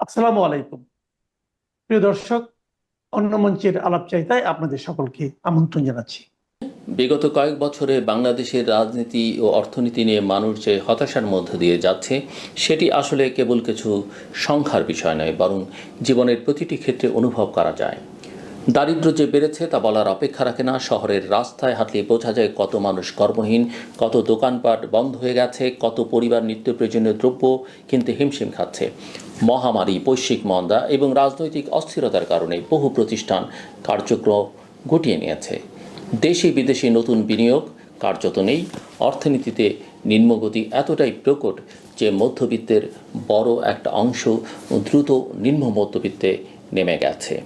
আসসালামু আলাইকুম। প্রিয় দর্শক, অন্য মঞ্চের আলাপ আলাপচারিতায় আপনাদের সকলকে আমন্ত্রণ জানাচ্ছি। বিগত কয়েক বছরে বাংলাদেশের রাজনীতি ও অর্থনীতি নিয়ে মানুষ যে হতাশার মধ্য দিয়ে যাচ্ছে, সেটি আসলে কেবল কিছু সংখ্যার বিষয় নয়, বরং জীবনের প্রতিটি ক্ষেত্রে অনুভব করা যায়। দারিদ্র্য যে বেড়েছে তা বলার অপেক্ষা রাখে না, শহরের রাস্তায় হাঁটলে বোঝা যায় কত মানুষ কর্মহীন, কত দোকানপাট বন্ধ হয়ে গেছে, কত পরিবার নিত্য প্রয়োজনীয় দ্রব্য কিনতে হিমশিম খাচ্ছে। মহামারী, বৈশ্বিক মন্দা এবং রাজনৈতিক অস্থিরতার কারণে বহু প্রতিষ্ঠান কার্যক্রম গুটিয়ে নিয়েছে। দেশি বিদেশি নতুন বিনিয়োগ কার্যত নেই। অর্থনীতিতে নিম্নগতি এতটাই প্রকট যে মধ্যবিত্তের বড় একটা অংশ দ্রুত নিম্ন মধ্যবিত্তে নেমে গেছে।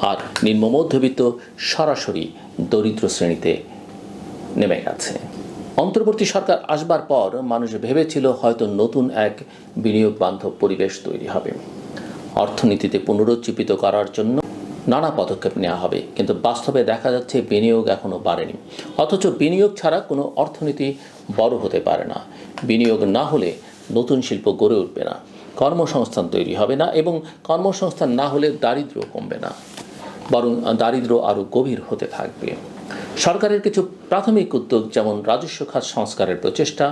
আর নিম্ন মধ্যবিত্ত সরাসরি দরিদ্র শ্রেণীতে নেমে গেছে। অন্তর্বর্তী সরকার আসবার পর মানুষ ভেবেছিল হয়তো নতুন এক বিনিয়োগ বান্ধব পরিবেশ তৈরি হবে। অর্থনীতিতে পুনরুজ্জীবিত করার জন্য নানা পদক্ষেপ নেওয়া হবে, কিন্তু বাস্তবে দেখা যাচ্ছে বিনিয়োগ এখনও বাড়েনি। অথচ বিনিয়োগ ছাড়া কোনো অর্থনীতি বড় হতে পারে না। বিনিয়োগ না হলে নতুন শিল্প গড়ে উঠবে না, কর্মসংস্থান তৈরি হবে না এবং কর্মসংস্থান না হলে দারিদ্র্য কমবে না, বরং দারিদ্র্য আরও গভীর হতে থাকবে। সরকারের কিছু প্রাথমিক উদ্যোগ যেমন রাজস্ব খাত সংস্কারের প্রচেষ্টা,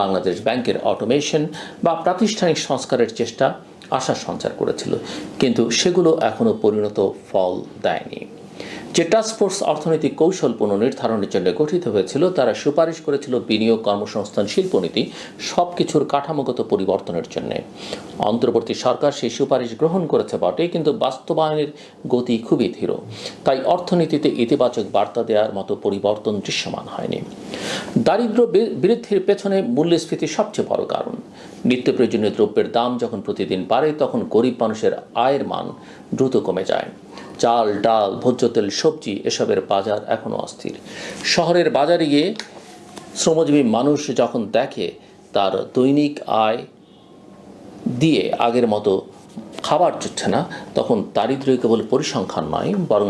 বাংলাদেশ ব্যাংকের অটোমেশন বা প্রাতিষ্ঠানিক সংস্কারের চেষ্টা আশা সঞ্চার করেছিল। কিন্তু সেগুলো এখনও পরিণত ফল দেয়নি। যে টাস্কফোর্স অর্থনৈতিক কৌশল পুনর্নির্ধারণের জন্য গঠিত হয়েছিল, তারা সুপারিশ করেছিল বিনিয়োগ কর্মসংস্থান, শিল্পনীতি সব কিছুর কাঠামোগত পরিবর্তনের জন্য। অন্তর্বর্তী সরকার সেই সুপারিশ গ্রহণ করেছে বটে, কিন্তু বাস্তবায়নের গতি খুবই ধীর। তাই অর্থনীতিতে ইতিবাচক বার্তা দেওয়ার মতো পরিবর্তন দৃশ্যমান হয়নি। দারিদ্র বৃদ্ধির পেছনে মূল্যস্ফীতি সবচেয়ে বড় কারণ। নিত্য প্রয়োজনীয় দ্রব্যের দাম যখন প্রতিদিন বাড়ে, তখন গরিব মানুষের আয়ের মান দ্রুত কমে যায়। চাল, ডাল, ভোজ্য তেল, সবজি এসবের বাজার এখনও অস্থির। শহরের বাজারে গিয়ে শ্রমজীবী মানুষ যখন দেখে, তার দৈনিক আয় দিয়ে আগের মতো খাবার জুটছে না, তখন দারিদ্র্য কেবল পরিসংখ্যান নয়, বরং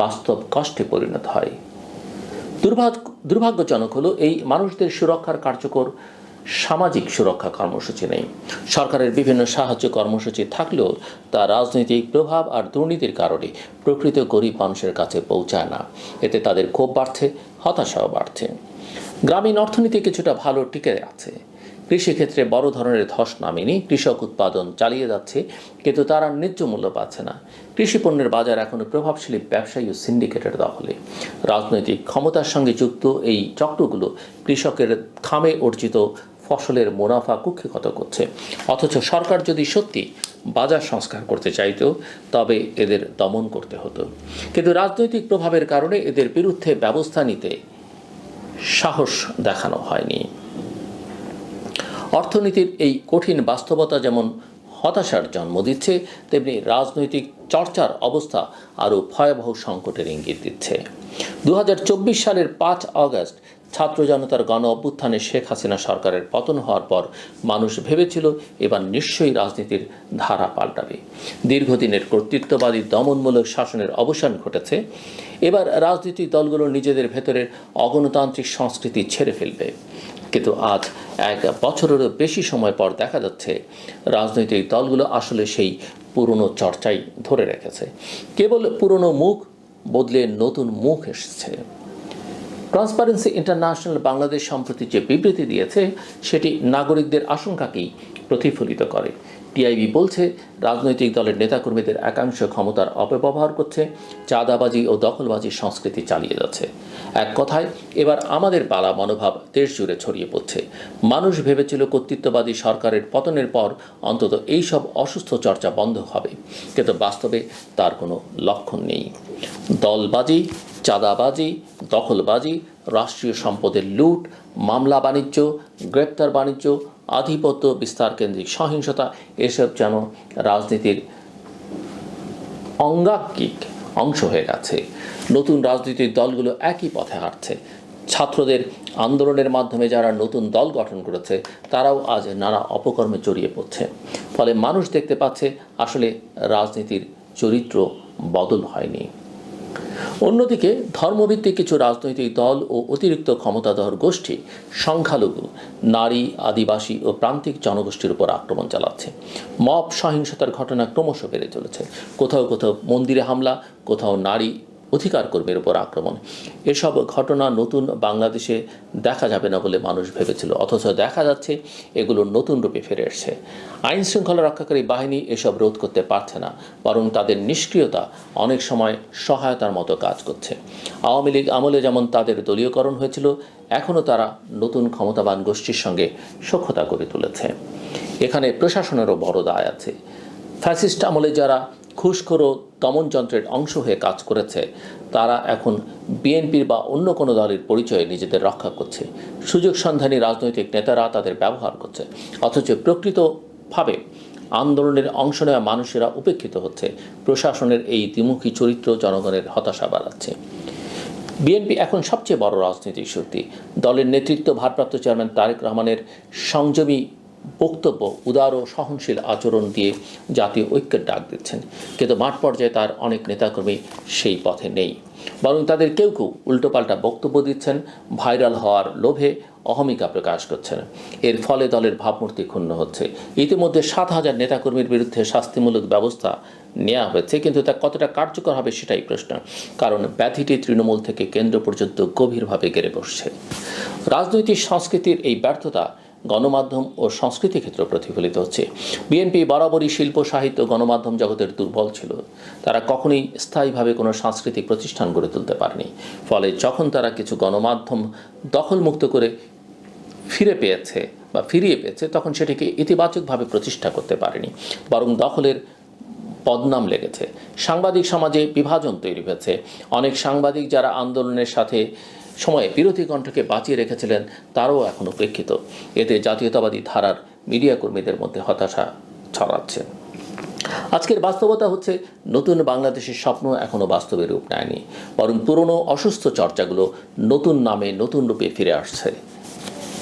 বাস্তব কষ্টে পরিণত হয়। দুর্ভাগ্য দুর্ভাগ্যজনক হলো এই মানুষদের সুরক্ষার কার্যকর সামাজিক সুরক্ষা কর্মসূচি নেই। সরকারের বিভিন্ন সাহায্য কর্মসূচি থাকলেও তা রাজনৈতিক প্রভাব আর দুর্নীতির কারণে প্রকৃত গরিব মানুষের কাছে পৌঁছায় না। এতে তাদের ক্ষোভ বাড়ছে, হতাশাও বাড়ছে। গ্রামীণ অর্থনীতি কিছুটা ভালো টিকে আছে। কৃষিক্ষেত্রে বড় ধরনের ধস নামেনি, কৃষক উৎপাদন চালিয়ে যাচ্ছে, কিন্তু তারা ন্যায্য মূল্য পাচ্ছে না। কৃষি পণ্যের বাজার এখনও প্রভাবশালী ব্যবসায়ী ও সিন্ডিকেটের দখলে। রাজনৈতিক ক্ষমতার সঙ্গে যুক্ত এই চক্রগুলো কৃষকের খামে অর্জিত ফসলের মুনাফা কুক্ষিগত করছে। অথচ সরকার যদি সত্যি বাজার সংস্কার করতে চাইতো, তবে এদের দমন করতে হতো। কিন্তু রাজনৈতিক প্রভাবের কারণে এদের বিরুদ্ধে ব্যবস্থা নিতে সাহস দেখানো হয়নি। অর্থনীতির এই কঠিন বাস্তবতা যেমন হতাশার জন্ম দিচ্ছে, তেমনি রাজনৈতিক চর্চার অবস্থা আরও ভয়াবহ সংকটের ইঙ্গিত দিচ্ছে। দু হাজার চব্বিশ সালের পাঁচ আগস্ট ছাত্র জনতার গণ অভ্যুত্থানে শেখ হাসিনা সরকারের পতন হওয়ার পর মানুষ ভেবেছিল এবার নিশ্চয়ই রাজনীতির ধারা পাল্টাবে। দীর্ঘদিনের কর্তৃত্ববাদী দমনমূলক শাসনের অবসান ঘটেছে। এবার রাজনৈতিক দলগুলো নিজেদের ভেতরের অগণতান্ত্রিক সংস্কৃতি ছেড়ে ফেলবে। কিন্তু আজ এক বছরেরও বেশি সময় পর দেখা যাচ্ছে, রাজনৈতিক দলগুলো আসলে সেই পুরনো চর্চাই ধরে রেখেছে। কেবল পুরনো মুখ বদলে নতুন মুখ এসেছে। ট্রান্সপারেন্সি ইন্টারন্যাশনাল বাংলাদেশ সম্প্রতি যে বিবৃতি দিয়েছে, সেটি নাগরিকদের আশঙ্কাকেই প্রতিফলিত করে। টিআইবি বলছে, রাজনৈতিক দলের নেতাকর্মীদের একাংশ ক্ষমতার অপব্যবহার করছে, চাঁদাবাজি ও দখলবাজির সংস্কৃতি চালিয়ে যাচ্ছে। এক কথায়, এবার আমাদের পালা মনোভাব দেশ জুড়ে ছড়িয়ে পড়ছে। মানুষ ভেবেছিল কর্তৃত্ববাদী সরকারের পতনের পর অন্তত এইসব অসুস্থ চর্চা বন্ধ হবে। কিন্তু বাস্তবে তার কোনো লক্ষণ নেই। দলবাজি চাঁদাবাজি, দখলবাজি, রাষ্ট্রীয় সম্পদের লুট, মামলা বাণিজ্য, গ্রেপ্তার বাণিজ্য, আধিপত্য বিস্তার কেন্দ্রিক সহিংসতা, এসব যেন রাজনীতির অঙ্গাঙ্গিক অংশ হয়ে গেছে। নতুন রাজনৈতিক দলগুলো একই পথে হাঁটছে। ছাত্রদের আন্দোলনের মাধ্যমে যারা নতুন দল গঠন করেছে, তারাও আজ নানা অপকর্মে জড়িয়ে পড়ছে। ফলে মানুষ দেখতে পাচ্ছে আসলে রাজনীতির চরিত্র বদল হয়নি। অন্যদিকে ধর্মভিত্তিক কিছু রাজনৈতিক দল ও অতিরিক্ত ক্ষমতাধর গোষ্ঠী সংখ্যালঘু, নারী, আদিবাসী ও প্রান্তিক জনগোষ্ঠীর উপর আক্রমণ চালাচ্ছে। মব সহিংসতার ঘটনা ক্রমশ বেড়ে চলেছে। কোথাও কোথাও মন্দিরে হামলা, কোথাও নারী অধিকার কর্মীর উপর আক্রমণ। এসব ঘটনা নতুন বাংলাদেশে দেখা যাবে না বলে মানুষ ভেবেছিল, অথচ দেখা যাচ্ছে এগুলো নতুন রূপে ফিরে এসছে। আইন শৃঙ্খলা রক্ষাকারী বাহিনী এসব রোধ করতে পারছে না, বরং তাদের নিষ্ক্রিয়তা অনেক সময় সহায়তার মতো কাজ করছে। আওয়ামী লীগ আমলে যেমন তাদের দলীয়করণ হয়েছিল এখনও তারা নতুন ক্ষমতাবান গোষ্ঠীর সঙ্গে সখ্যতা করে তুলেছে। এখানে প্রশাসনেরও বড় দায় আছে। ফ্যাসিস্ট আমলে যারা ও দমন যন্ত্রের অংশ হয়ে কাজ করেছে। তারা এখন বিএনপির বা অন্য কোনো দলের পরিচয়ে নিজেদের রক্ষা করছে। সুযোগ সন্ধানী রাজনৈতিক নেতারা তাদের ব্যবহার করছে। অথচ প্রকৃতভাবে আন্দোলনের অংশ নেওয়া মানুষেরা উপেক্ষিত হচ্ছে। প্রশাসনের এই দ্বিমুখী চরিত্র জনগণের হতাশা বাড়াচ্ছে। বিএনপি এখন সবচেয়ে বড় রাজনৈতিক শক্তি। দলের নেতৃত্ব ভারপ্রাপ্ত চেয়ারম্যান তারেক রহমানের সংযমী বক্তব্য, উদার ও সহনশীল আচরণ দিয়ে জাতীয় ঐক্যের ডাক দিচ্ছেন। কিন্তু মাঠ পর্যায়ে তার অনেক নেতাকর্মী সেই পথে নেই। বরং তাদের কেউ কেউ উল্টোপাল্টা বক্তব্য দিচ্ছেন, ভাইরাল হওয়ার লোভে অহমিকা প্রকাশ করছেন। এর ফলে দলের ভাবমূর্তি ক্ষুণ্ণ হচ্ছে। ইতিমধ্যে সাত হাজার নেতাকর্মীর বিরুদ্ধে শাস্তিমূলক ব্যবস্থা নেওয়া হয়েছে, কিন্তু তা কতটা কার্যকর হবে সেটাই প্রশ্ন। কারণ ব্যাধিটি তৃণমূল থেকে কেন্দ্র পর্যন্ত গভীরভাবে গেড়ে বসছে। রাজনৈতিক সংস্কৃতির এই ব্যর্থতা গণমাধ্যম ও সংস্কৃতি ক্ষেত্র প্রতিফলিত হচ্ছে। বিএনপি বরাবরই শিল্প, সাহিত্য গণমাধ্যম জগতের দুর্বল ছিল। তারা কখনোই স্থায়ীভাবে কোনো সাংস্কৃতিক প্রতিষ্ঠান গড়ে তুলতে পারেনি। ফলে যখন তারা কিছু গণমাধ্যম দখলমুক্ত করে ফিরে পেয়েছে বা ফিরিয়ে পেয়েছে, তখন সেটিকে ইতিবাচকভাবে প্রতিষ্ঠা করতে পারেনি। বরং দখলের বদনাম লেগেছে। সাংবাদিক সমাজে বিভাজন তৈরি হয়েছে। অনেক সাংবাদিক যারা আন্দোলনের সাথে সময়ে বিরোধী কণ্ঠকে বাঁচিয়ে রেখেছিলেন তারাও এখন উপেক্ষিত এতে জাতীয়তাবাদী ধারার মিডিয়া কর্মীদের মধ্যে হতাশা ছড়াচ্ছে। আজকের বাস্তবতা হচ্ছে, নতুন বাংলাদেশের স্বপ্ন এখনও বাস্তবে রূপ নেয়নি, বরং পুরনো অসুস্থ চর্চাগুলো নতুন নামে নতুন রূপে ফিরে আসছে।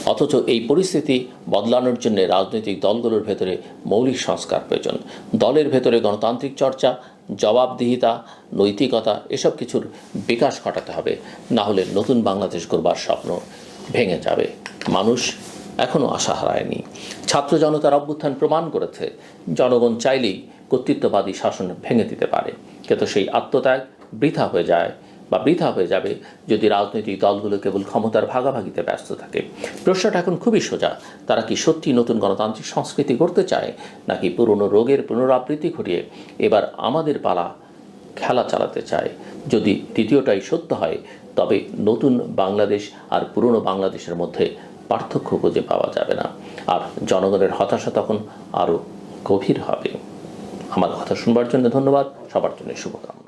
অথচ এই পরিস্থিতি বদলানোর জন্য রাজনৈতিক দলগুলোর ভেতরে মৌলিক সংস্কার প্রয়োজন। দলের ভেতরে গণতান্ত্রিক চর্চা জবাবদিহিতা, নৈতিকতা এসব কিছুর বিকাশ ঘটাতে হবে। না হলে নতুন বাংলাদেশ করবার স্বপ্ন ভেঙে যাবে। মানুষ এখনও আশা হারায়নি। ছাত্র জনতার অভ্যুত্থান প্রমাণ করেছে। জনগণ চাইলেই কর্তৃত্ববাদী শাসন ভেঙে দিতে পারে। কিন্তু সেই আত্মত্যাগ বৃথা হয়ে যায়। বা বৃথা হয়ে যাবে যদি রাজনৈতিক দলগুলো কেবল ক্ষমতার ভাগাভাগিতে ব্যস্ত থাকে। প্রশ্নটা এখন খুবই সোজা। তারা কি সত্যি নতুন গণতান্ত্রিক সংস্কৃতি করতে চায়, নাকি পুরনো রোগের পুনরাবৃত্তি ঘটিয়ে এবার আমাদের পালা খেলা চালাতে চায়? যদি দ্বিতীয়টাই সত্য হয়, তবে নতুন বাংলাদেশ আর পুরনো বাংলাদেশের মধ্যে পার্থক্য খুঁজে পাওয়া যাবে না। আর জনগণের হতাশা তখন আরও গভীর হবে। আমার কথা শুনবার জন্য ধন্যবাদ। সবার জন্য শুভকামনা।